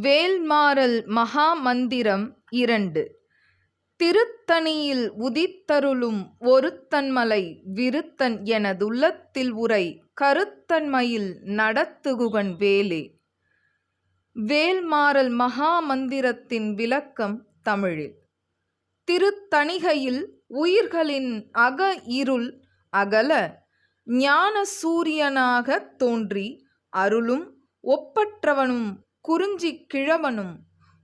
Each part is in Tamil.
வேல்மாறல் மகாமந்திரம் இரண்டு. திருத்தணியில் உதித்தருளும் ஒருத்தன்மலை விருத்தன் எனதுள்ளத்தில் உரை கருத்தன்மையில் நடத்துகுகன் வேலே. வேல்மாறல் மகாமந்திரத்தின் விளக்கம் தமிழில். திருத்தணிகையில் உயிர்களின் அக இருள் அகல ஞான சூரியனாக தோன்றி அருளும் ஒப்பற்றவனும் குறிஞ்சி கிழவனும்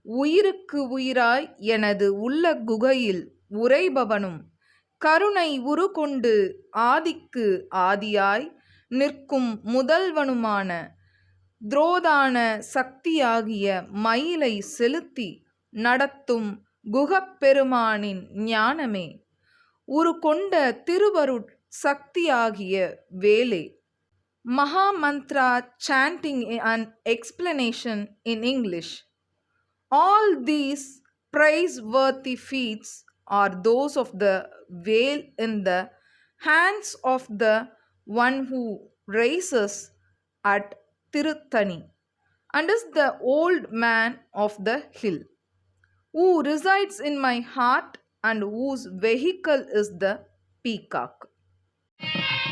உயிருக்கு உயிராய் எனது உள்ள குகையில் உறைபவனும் கருணை உருகொண்டு ஆதிக்கு ஆதியாய் நிற்கும் முதல்வனுமான துரோதான சக்தியாகிய மயிலை செலுத்தி நடத்தும் குகப்பெருமானின் ஞானமே. உரு கொண்ட திருவருட் சக்தியாகிய வேலே. Mahamantra chanting and explanation in English. All these praiseworthy feats are those of the veil in the hands of the one who raises at Tiruttani and is the old man of the hill, who resides in my heart and whose vehicle is the peacock.